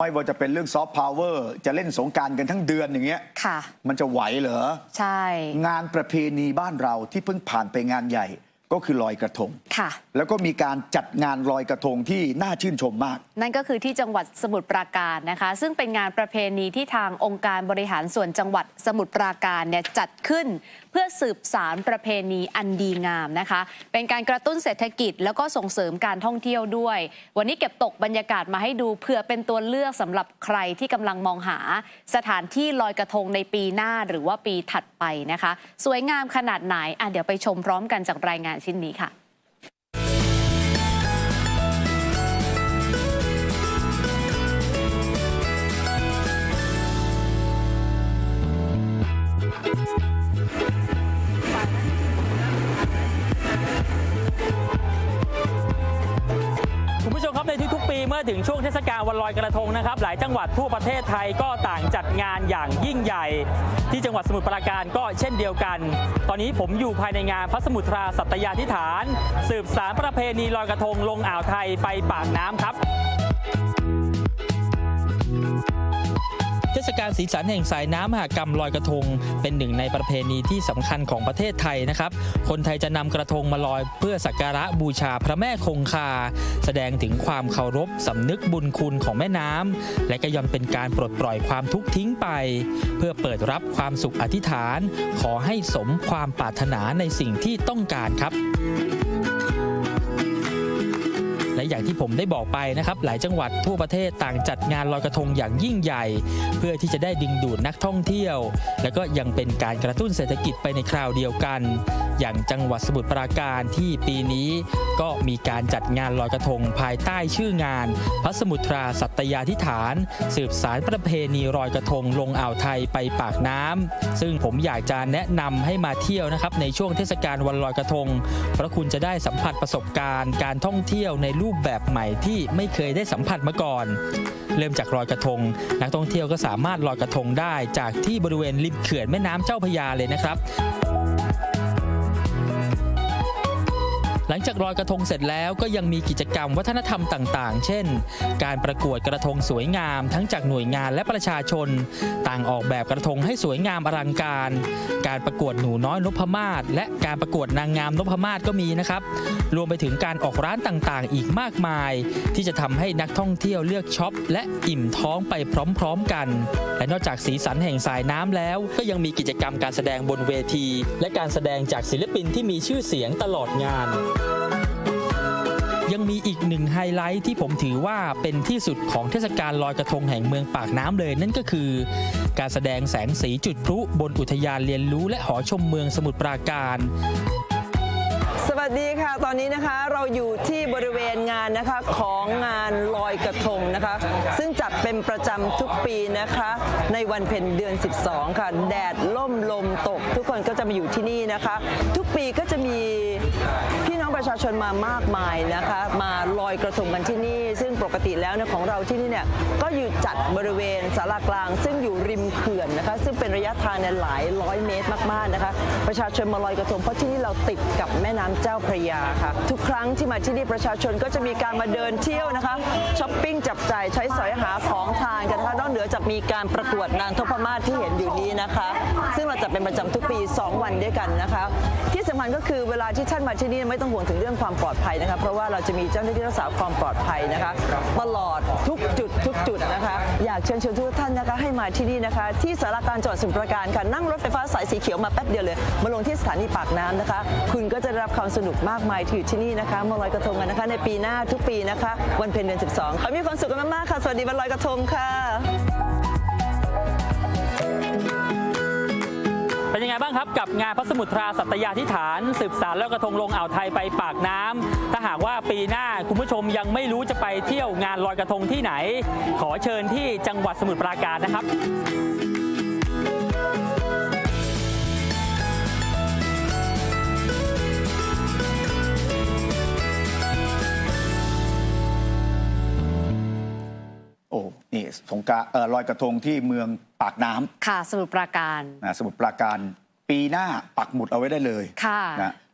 ไม่ว่าจะเป็นเรื่องซอฟต์พาวเวอร์จะเล่นสงกรารกันทั้งเดือนอย่างเงี้ยค่ะ มันจะไหวเหรอ ใช่ งานประเพณีบ้านเราที่เพิ่งผ่านไปงานใหญ่ ก็คือลอยกระทง ค่ะ แล้วก็มีการจัดงานลอยกระทงที่น่าชื่นชมมาก นั่นก็คือที่จังหวัดสมุทรปราการนะคะ ซึ่งเป็นงานประเพณีที่ทางองค์การบริหารส่วนจังหวัดสมุทรปราการเนี่ยจัดขึ้น เพื่อสืบสารประเพณีอันดีงามนะคะ เป็นการกระตุ้นเศรษฐกิจ แล้วก็ส่งเสริมการท่องเที่ยวด้วย วันนี้เก็บตกบรรยากาศมาให้ดูเผื่อเป็นตัวเลือกสำหรับใครที่กำลังมองหา สถานที่ลอยกระทงในปีหน้าหรือว่าปีถัดไปนะคะ สวยงามขนาดไหนอะเดี๋ยวไปชมพร้อมกันจากรายงานชิ้นนี้ค่ะ เมื่อถึงช่วงเทศกาลวันลอยกระทงนะครับ หลายจังหวัดทั่วประเทศไทยก็ต่างจัดงานอย่างยิ่งใหญ่ ที่จังหวัดสมุทรปราการก็เช่นเดียวกัน ตอนนี้ผมอยู่ภายในงานพระสมุทราสัตยาธิฐาน สืบสารประเพณีลอยกระทงลงอ่าวไทยไปปากน้ำครับ ศกาลสีสันแห่งสายน้ำมหากรรมลอยกระทง เป็นหนึ่งในประเพณีที่สำคัญของประเทศไทยนะครับ คนไทยจะนำกระทงมาลอยเพื่อสักการะบูชาพระแม่คงคา แสดงถึงความเคารพสำนึกบุญคุณของแม่น้ำและก็ยังเป็นการปลดปล่อยความทุกข์ทิ้งไป เพื่อเปิดรับความสุขอธิษฐาน ขอให้สมความปรารถนาในสิ่งที่ต้องการครับ และอย่างที่ผมได้บอกไปนะครับ หลายจังหวัดทั่วประเทศต่างจัดงานลอยกระทงอย่างยิ่งใหญ่ เพื่อที่จะได้ดึงดูดนักท่องเที่ยว และก็ยังเป็นการกระตุ้นเศรษฐกิจไปในคราวเดียวกัน อย่างจังหวัดสมุทรปราการที่ปีนี้ก็มีการจัดงานลอยกระทงภายใต้ชื่องาน พระสมุทราสัตยาธิฐาน สืบสารประเพณีลอยกระทงลงอ่าวไทยไปปากน้ำซึ่งผมอยากจะแนะนำให้มาเที่ยวนะครับในช่วงเทศกาลวันลอยกระทง เพราะคุณจะได้สัมผัสประสบการณ์การท่องเที่ยวในรูปแบบใหม่ที่ไม่เคยได้สัมผัสมาก่อน เริ่มจากลอยกระทง นักท่องเที่ยวก็สามารถลอยกระทงได้จากที่บริเวณริมเขื่อนแม่น้ำเจ้าพยาเลยนะครับ หลังจากลอยกระทงเสร็จแล้วก็ยังมีกิจกรรมวัฒนธรรมต่าง ๆ เช่น การประกวดกระทงสวยงาม ทั้งจากหน่วยงานและประชาชน ต่างออกแบบกระทงให้สวยงามอลังการ การประกวดหนูน้อยนพมาศและการประกวดนางงามนพมาศก็มีนะครับ รวมไปถึงการออกร้านต่างๆ อีกมากมาย ที่จะทำให้นักท่องเที่ยวเลือกช็อป และอิ่มท้องไปพร้อม ๆ กัน และนอกจากสีสันแห่งสายน้ำแล้ว ก็ยังมีกิจกรรมการแสดงบนเวที และการแสดงจากศิลปินที่มีชื่อเสียงตลอดงาน ยังมีอีกหนึ่งไฮไลท์ที่ผมถือว่าเป็นที่สุดของเทศกาลลอยกระทงแห่งเมืองปากน้ำเลยนั่นก็คือ การแสดงแสงสีจุดพลุบนอุทยานเรียนรู้และหอชมเมืองสมุทรปราการ สวัสดีค่ะ ตอนนี้นะคะเราอยู่ที่บริเวณงานนะคะของงานลอยกระทงนะคะ ซึ่งจัดเป็นประจำทุกปีนะคะ ในวันเพ็ญเดือน 12 ค่ะ แดดล่มลมตก ทุกคนก็จะมาอยู่ที่นี่นะคะ ทุกปีก็จะมีพี่น้องประชาชนมามากมายนะคะ มาลอยกระทงกันที่นี่ ซึ่งปกติแล้วเนี่ยของเราที่นี่เนี่ยก็อยู่จัดบริเวณศาลากลาง ซึ่งอยู่ริมเขื่อนนะคะ ซึ่งเป็นระยะทางเนี่ยหลายร้อยเมตรมากๆนะคะ ประชาชนมาลอยกระทงเพราะที่นี่เราติดกับแม่น้ำเจ้าาพระยาค่ะ ทุกครั้งที่มาที่นี่ประชาชนก็จะมีการมาเดินเที่ยวนะคะช้อปปิ้งจับจ่ายใช้สอยหาของทานกันนะคะนอกเหนือจากมีการประกวดนางทพมาศที่เห็นอยู่นี้นะคะ ซึ่งเราจะเป็นประจำทุกปี 2 วันด้วยกันนะคะ ที่สำคัญก็คือเวลาที่ท่านมาที่นี่ไม่ต้องห่วงถึงเรื่องความปลอดภัยนะคะเพราะว่าเราจะมีเจ้าหน้าที่รักษาความปลอดภัยนะคะตลอดทุกจุดทุกจุดนะคะ อยากเชิญชวนทุกท่านนะคะให้มาที่นี่นะคะ ที่สารการจังหวัดสมุทรปราการค่ะนั่งรถไฟฟ้าสายสีเขียวมาแป๊บเดียวเลย มาลงที่สถานีปากน้ำนะคะ คุณก็จะได้รับความสนุกมากมายที่อยู่ที่นี่นะคะมาลอยกระทงกันนะคะ ในปีหน้าทุกปีนะคะ วันเพ็ญเดือน 12ขอให้มีความสุขกันมากๆค่ะ สวัสดีวันลอยกระทงค่ะ บ้างครับกับงานพระสมุทราสัตยาธิฐาน สืบสารแล้วกระทงลงอ่าวไทยไปปากน้ำถ้าหากว่าปีหน้าคุณผู้ชมยังไม่รู้จะไปเที่ยวงานลอยกระทงที่ไหน ขอเชิญที่จังหวัดสมุทรปราการนะครับโอ้นี่สงกรารเอ่อลอยกระทงที่เมืองปากน้ำค่ะ สมุทรปราการนะสมุทรปราการ ปีหน้าปักหมุดเอาไว้ได้เลยค่ะนะ